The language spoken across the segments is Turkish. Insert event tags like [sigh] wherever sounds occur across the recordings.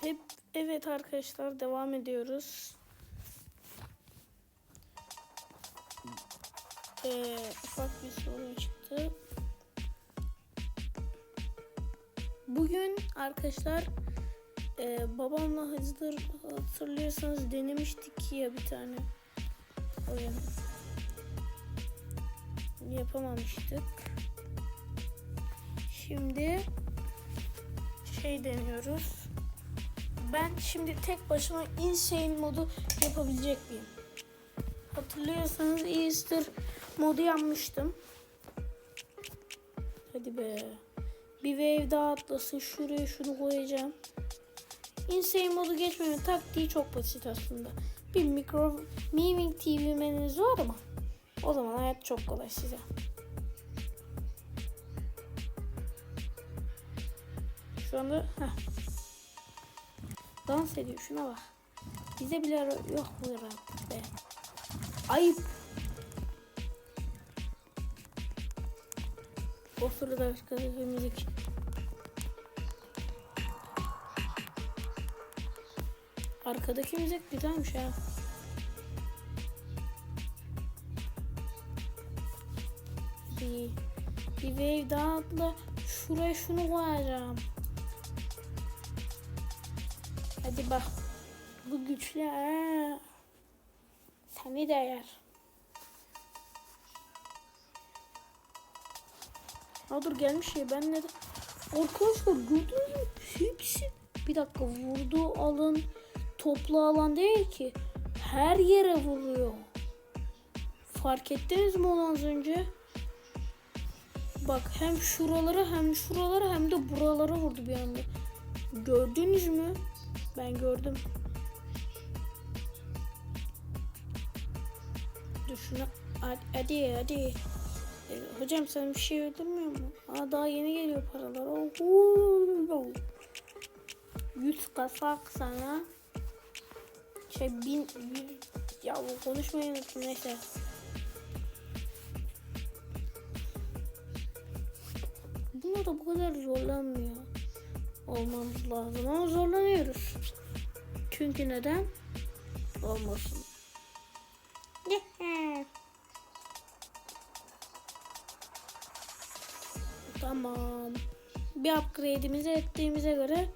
Hep evet arkadaşlar devam ediyoruz. Ee, ufak bir sorun çıktı. Bugün arkadaşlar e, babamla hazır hatırlıyorsanız denemiştik ya bir tane oyun. Yapamamıştık. Şimdi şey deniyoruz. Ben şimdi tek başıma insane modu yapabilecek miyim? Hatırlıyorsanız Easter modu yapmıştım. Hadi be. Bir wave daha atlasın. Şuraya şunu koyacağım. Insane modu geçmemin taktiği çok basit aslında. Bir mikro Miming TV menünüz var ama o zaman hayat çok kolay size. Şu anda heh. Dans ediyor şuna bak. Bize bile yok bu rahat be. Ayıp. O sırada arkadaşlar müzik. Arkadaki müzik güzelmiş ha. Bir, bir wave daha atla. Şuraya şunu koyacağım. Bak. Bu güçlü ha. Seni de yer. Ha dur gelmiş ya ben ne de... Arkadaşlar gördünüz mü? Hepsi... Bir dakika vurduğu alan toplu alan değil ki. Her yere vuruyor. Fark ettiniz mi onu az önce? Bak hem şuralara hem şuralara hem de buralara vurdu bir anda. Gördünüz mü? Ben gördüm. Dur şuna. Hadi hadi. hadi. Ee, hocam sen bir şey öldürmüyor mu? Aa daha yeni geliyor paralar. Oho. 100 kasak sana. Şey bin, bin ya bu konuşmayı unuttum neyse. Buna da bu kadar zorlanmıyor. Olmamız lazım ama zorlanıyoruz. Çünkü neden? Olmasın. [laughs] tamam. Bir upgrade'imizi ettiğimize göre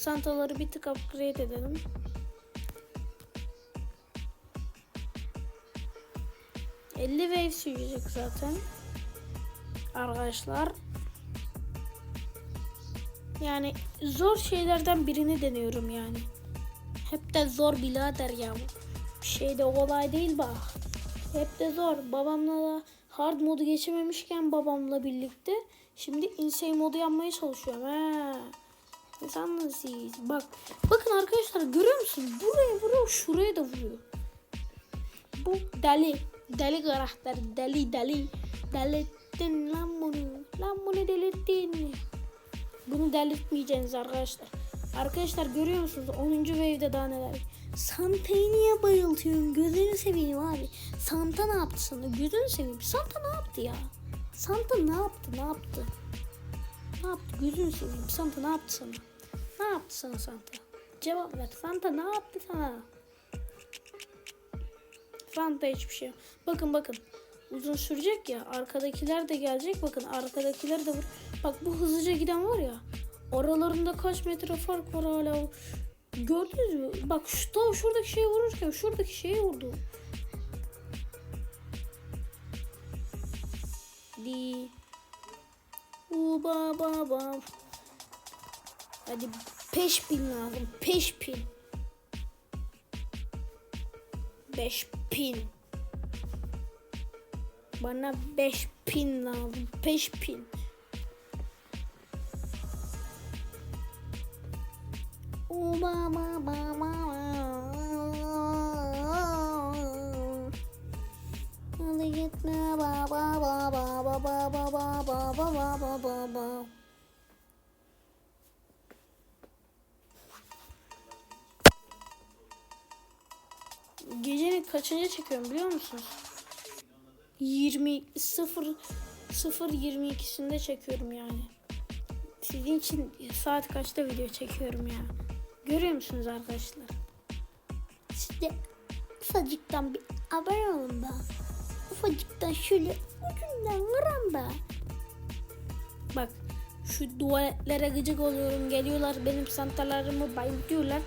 Santaları bir tık upgrade edelim. Elli wave sürecek zaten. Arkadaşlar. Yani zor şeylerden birini deniyorum yani. Hep de zor birader ya. Bir şey de kolay değil bak. Hep de zor. Babamla da hard modu geçememişken babamla birlikte şimdi insane modu yapmaya çalışıyorum. He. Sandınız siz? Bak. Bakın arkadaşlar görüyor musun? Buraya vuruyor, şuraya da vuruyor. Bu deli. Deli karakter. Deli deli. Delirttin lan bunu. Lan bunu delirttin. Bunu delirtmeyeceksiniz arkadaşlar. Arkadaşlar görüyor musunuz? 10. wave'de daha neler. Santa'yı niye bayıltıyorum? Gözünü seveyim abi. Santa ne yaptı sana? Gözünü seveyim. Santa ne yaptı ya? Santa ne yaptı? Ne yaptı? Ne yaptı? Gözünü seveyim. Santa ne yaptı sana? Ne yaptı sana Santa? Cevap ver. Santa ne yaptı sana? Santa hiçbir şey. yok. Bakın bakın. Uzun sürecek ya. Arkadakiler de gelecek. Bakın arkadakiler de vur. Bak bu hızlıca giden var ya. Aralarında kaç metre fark var hala. Gördünüz mü? Bak şu tam şuradaki şeye vururken şuradaki şeye vurdu. Di. U ba ba ba. Hadi peş pin lazım. Peş pin. Beş pin. Bana 5 pin lazım. 5 pin. Obama, Obama, Hadi gitme baba baba baba baba baba baba baba Gecenin kaçıncı çekiyorum biliyor musunuz? 20 0 0 22'sinde çekiyorum yani. Sizin için saat kaçta video çekiyorum ya? Görüyor musunuz arkadaşlar? Size ufacıktan bir abone olun be. Ufacıktan şöyle ucundan vuran be. Bak şu tuvaletlere gıcık oluyorum. Geliyorlar benim santalarımı bayıltıyorlar.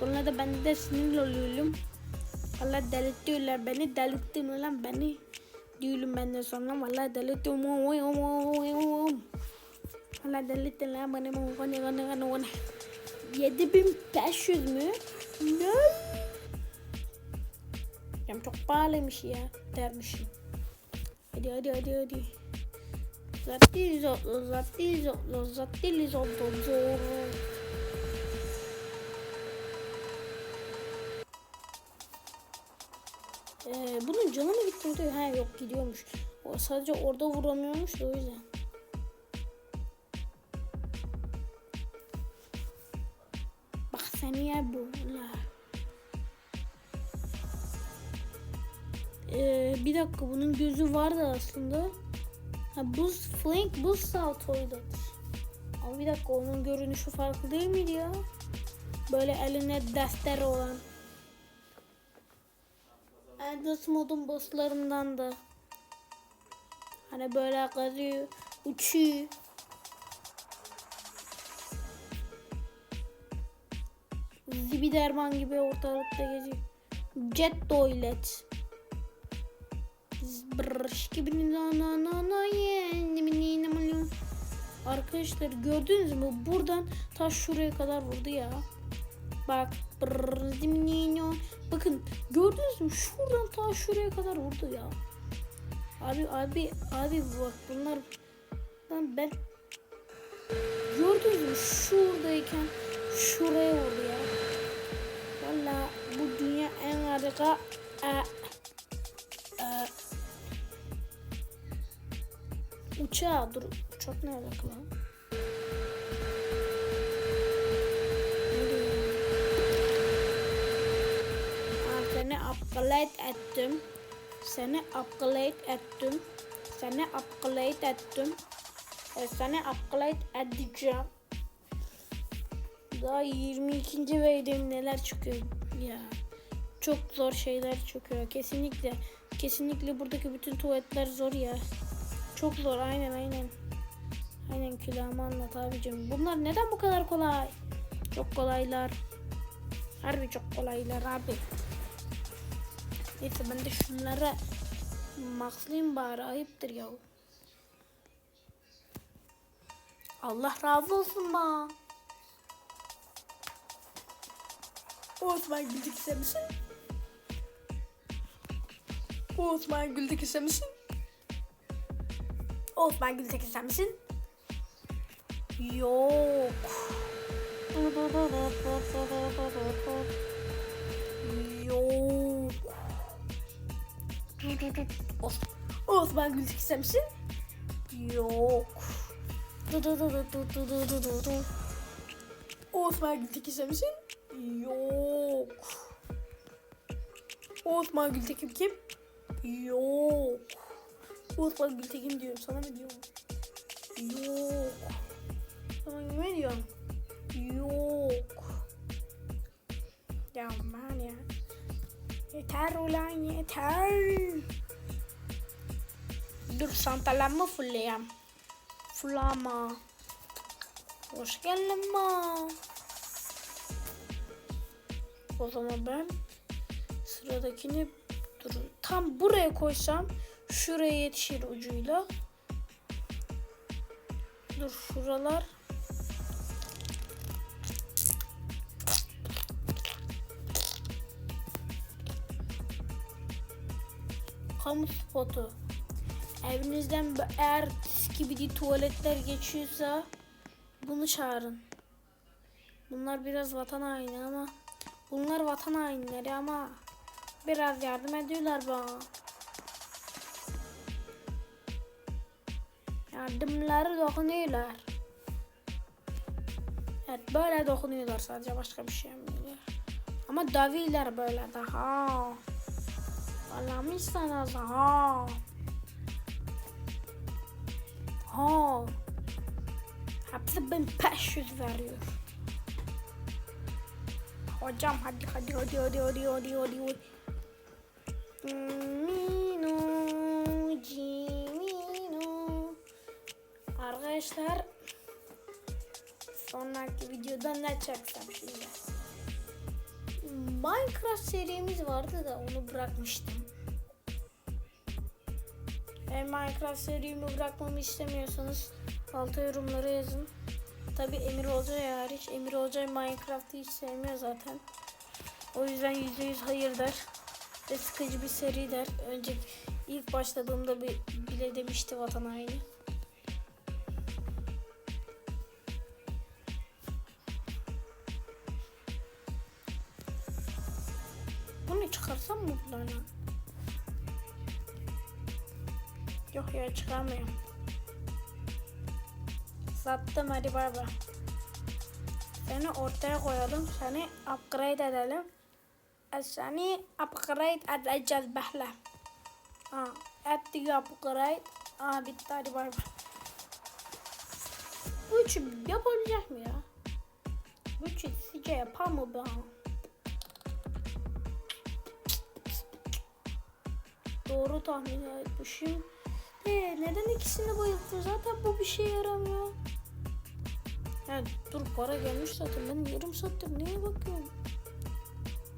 Sonra da ben de sinirli oluyorum. Allah delirtiyorlar beni. Delirttin ulan beni. Diyorum ben de sonra valla delirttim. Valla delirttin lan beni. Bana bana bana bana. 7500 mü? Ne? Ya çok pahalıymış ya dermişim. Hadi hadi hadi hadi. Zaten zor, zaten zor, zaten zor, zor. Ee, bunun canı mı gitmiyordu? Ha yok gidiyormuş. O sadece orada vuramıyormuş da o yüzden. Bak seni ya bu. Ee, bir dakika bunun gözü vardı aslında. Ha buz flank buz saltoydu. Ama bir dakika onun görünüşü farklı değil miydi ya? Böyle eline defter olan. Endless modun bosslarından da. Hani böyle kazıyor, uçuyor. Zibi derman gibi ortalıkta geziyor. Jet toilet. Arkadaşlar gördünüz mü? Buradan ta şuraya kadar vurdu ya. Bak. Bakın gördünüz mü? Şuradan ta şuraya kadar vurdu ya. Abi abi abi bak bunlar lan ben gördünüz mü? Şuradayken şuraya vurdu ya. Valla bu dünya en harika e, e, uçağı dur uçak ne alaka upgrade ettim. Seni upgrade ettim. Seni upgrade ettim. E, seni upgrade edeceğim. Daha 22. wave'deyim neler çıkıyor ya. Çok zor şeyler çıkıyor. Kesinlikle. Kesinlikle buradaki bütün tuvaletler zor ya. Çok zor aynen aynen. Aynen külahımı anlat abicim. Bunlar neden bu kadar kolay? Çok kolaylar. Harbi çok kolaylar abi. Neyse ben de şunları maxlayayım bari ayıptır ya. Allah razı olsun ba. Osman Güldük sen misin? Osman Güldük sen misin? Osman Güldük? Yok. Yok. Os Osman Güldük sen misin? Yok. Osman Gültekin sen misin? Yok. Osman Gültekin kim? Yok. Osman Gültekin diyorum sana mı diyorum? Yok. Sana ne diyorum? Yok. Ya aman ya. Yeter ulan yeter. Dur santalarımı fulleyem. Fullama. Hoş geldin ma. O zaman ben sıradakini dur tam buraya koysam şuraya yetişir ucuyla. Dur şuralar. Kamu spotu. Evinizden eğer skibidi tuvaletler geçiyorsa bunu çağırın. Bunlar biraz vatan haini ama bunlar vatan hainleri ama biraz yardım ediyorlar bana. Yardımları dokunuyorlar. Evet böyle dokunuyorlar sadece başka bir şey yapmıyorlar. Ama daviler böyle daha. Anlamışsınız ha. Ha. Hepsi 1500 veriyor. Hocam hadi hadi hadi hadi hadi hadi hadi. hadi. Mino, Cimino. Arkadaşlar sonraki videoda ne çeksem şimdi. Minecraft serimiz vardı da onu bırakmıştım. Eğer Minecraft serimi bırakmamı istemiyorsanız alta yorumlara yazın. Tabi Emir Olcay hariç. Emir Olcay Minecraft'ı hiç sevmiyor zaten. O yüzden %100 hayır der. Ve sıkıcı bir seri der. Önce ilk başladığımda bile demişti vatan haini. Yok ya çıkarmıyorum. Sattım hadi bay. Seni ortaya koyalım. Seni upgrade edelim. E, Seni upgrade edeceğiz behle. Ha, ettik upgrade. Aa bitti hadi bay. Bu üçü yapabilecek mi ya? Bu üçü sizce yapar mı be? Doğru tahmin etmişim. Ee, neden ikisini bayılttın? Zaten bu bir şey yaramıyor. Ya dur para gelmiş zaten. Ben yarım saattir neye bakıyorum?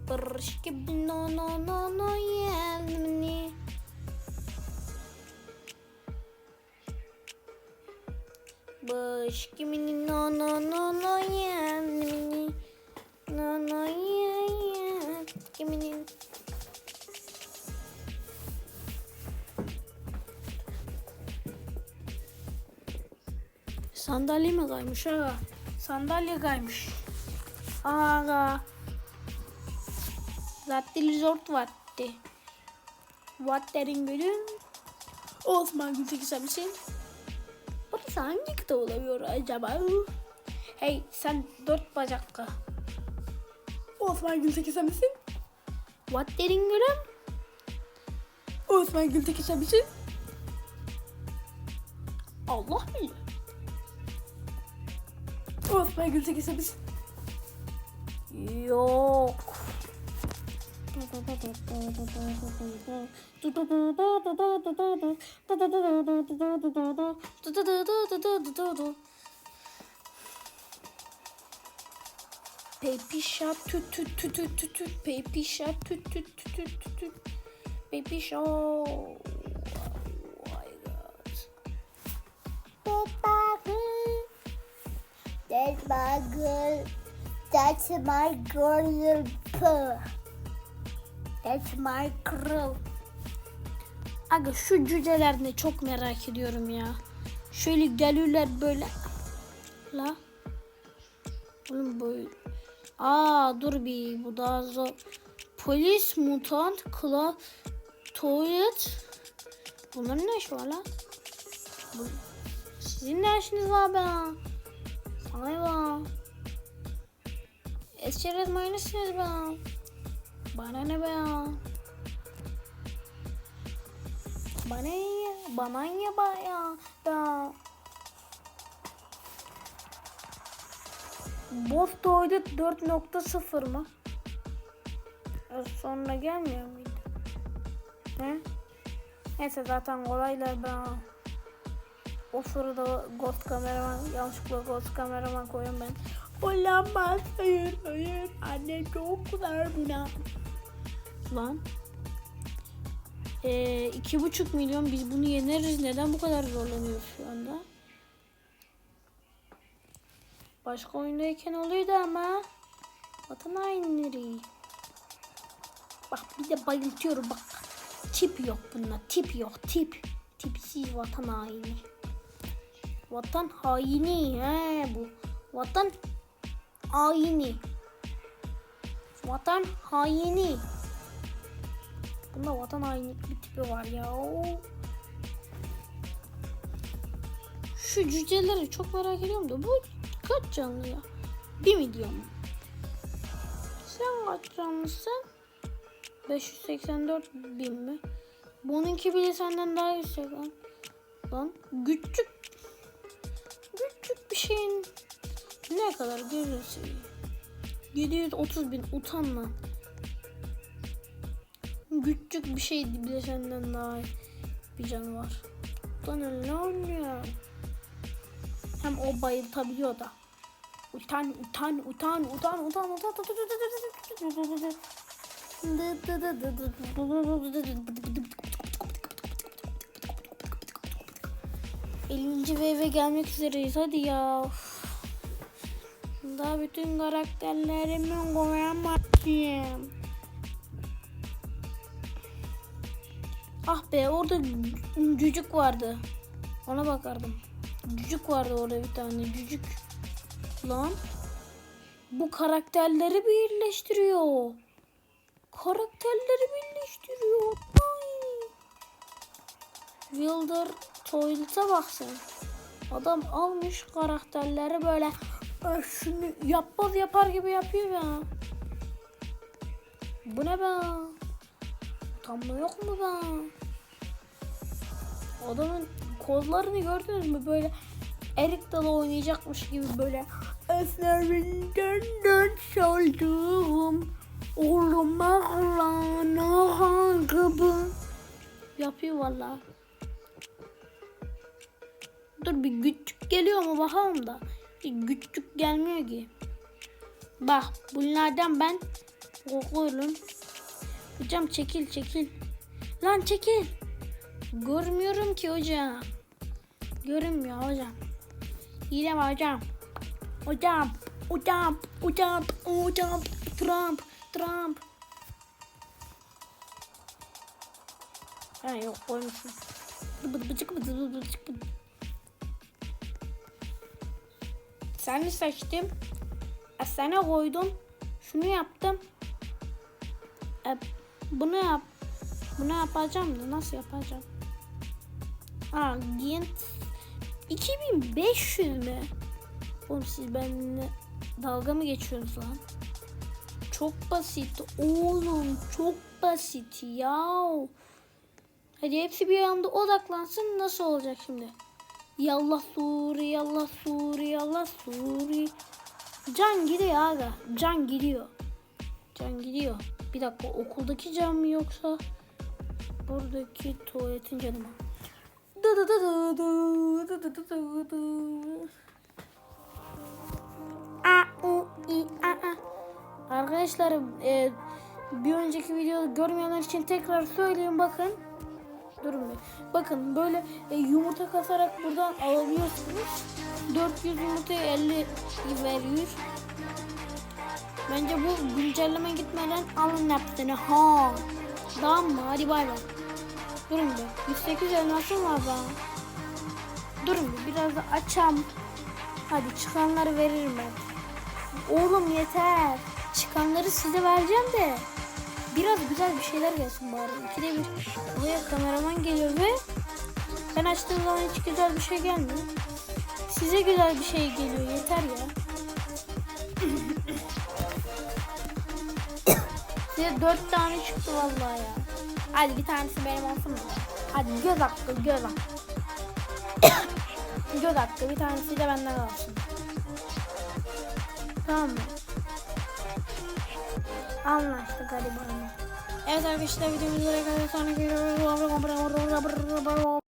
Barış gibi no no no no yani. Barış gibi no no no no yani. No no yani. Sandalye mi kaymış aga? Sandalye kaymış. Aga. Zaten resort vakti. Vatlerin gülüm. Osman Gültekin sen misin? Burası hangi kıta olabiliyor acaba? Hey sen dört bacaklı. Osman Gültekin sen misin? Vatlerin gülüm. Osman Gültekin sen misin? Allah bilir. Osman Gültekin sen misin? Yok. Baby shark tüt tüt tüt tüt tüt Baby shark tüt tüt tüt tüt tüt Baby shark That's my girl. That's my girl. That's my girl. Aga şu cücelerini çok merak ediyorum ya. Şöyle geliyorlar böyle. La. Oğlum böyle. Aa dur bir bu daha zor. Polis, mutant, kla, tuvalet. Bunların ne işi var lan? Sizin ne işiniz var be? Sana ne be? Esçerez mayonezsiniz be. Bana ne be ya? Bana ne? Bana ne be ya? Ya. Boss Toilet 4.0 mı? Sonra gelmiyor muydu? He? Neyse zaten kolaylar ben. O sırada Ghost kameraman, yanlışlıkla Ghost kameraman koyuyorum ben. Olamaz, hayır, hayır. Anne çok güzel buna. Lan. Ee, iki buçuk milyon biz bunu yeneriz. Neden bu kadar zorlanıyoruz şu anda? Başka oyundayken oluyordu ama. Vatan hainleri. Bak bir de bayıltıyorum bak. Tip yok bunda. Tip yok. Tip. Tipsiz vatan haini. Vatan haini. He bu. Vatan haini. Vatan haini. Bunda vatan haini bir tipi var ya. Şu cüceleri çok merak ediyorum da bu kaç canlı ya? 1 milyon? Sen kaç canlısın? 584 bin mi? Bununki bile senden daha yüksek lan. Lan küçük şeyin ne kadar seveyim. 730 bin utan lan. Küçük bir şey bile senden daha bir canı var. Utan ne oynuyor? Hem o bayıltabiliyor da. Utan utan utan utan utan utan Elinci ve eve gelmek üzereyiz hadi ya. Daha bütün karakterlerimi koyamadım. Ah be orada cücük vardı. Ona bakardım. Cücük vardı orada bir tane cücük. Lan. Bu karakterleri birleştiriyor. Karakterleri birleştiriyor. Ay. Wilder Toilet'a bak sen. Adam almış karakterleri böyle "Ay, şunu yapmaz yapar gibi yapıyor ya. Bu ne be? Utanma yok mu be? Adamın kollarını gördünüz mü? Böyle erik dalı oynayacakmış gibi böyle esnerinden dört oldum. Oğluma kulağına gibi yapıyor valla. Dur bir küçük geliyor mu bakalım da. Bir küçük gelmiyor ki. Bak bunlardan ben korkuyorum. Hocam çekil çekil. Lan çekil. Görmüyorum ki hocam. Görünmüyor hocam. Hile var hocam. Hocam. Hocam. Hocam. Hocam. Trump. Trump. Ha yok koymuşum. Bıdı bıcık bıdı bıdı bıcık Seni seçtim. E, sana koydum. Şunu yaptım. E, bunu yap. Bunu yapacağım da nasıl yapacağım? Aa, Gint 2500 mü? Oğlum siz benimle dalga mı geçiyorsunuz lan? Çok basit oğlum çok basit ya. Hadi hepsi bir anda odaklansın nasıl olacak şimdi? Yallah Suri, yallah Suri, yallah Suri. Can gidiyor aga. Can gidiyor. Can gidiyor. Bir dakika okuldaki can mı yoksa buradaki tuvaletin canı mı? Dı dı dı dı dı dı dı dı dı dı. A, u, i, a, a. Arkadaşlar e, bir önceki videoyu görmeyenler için tekrar söyleyeyim bakın. Durun bir. Bakın böyle e, yumurta kasarak buradan alabiliyorsunuz. 400 yumurtaya 50 veriyor. Bence bu güncelleme gitmeden alın hepsini. Ha. Tamam mı? Hadi bay bay. Durun bir. 108 elmasım var bana. Durun bir. Biraz da açam. Hadi çıkanları veririm ben. Oğlum yeter. Çıkanları size vereceğim de. Biraz güzel bir şeyler gelsin bari. İkide bir buraya kameraman geliyor ve ben açtığım zaman hiç güzel bir şey gelmiyor. Size güzel bir şey geliyor yeter ya. [coughs] Size dört tane çıktı vallahi ya. Hadi bir tanesi benim olsun mu? Hadi göz hakkı göz hakkı. [coughs] göz hakkı bir tanesi de benden kalsın. Tamam mı? Anlaştık hadi bana. Evet arkadaşlar videomuz buraya kadar sonra görüşürüz.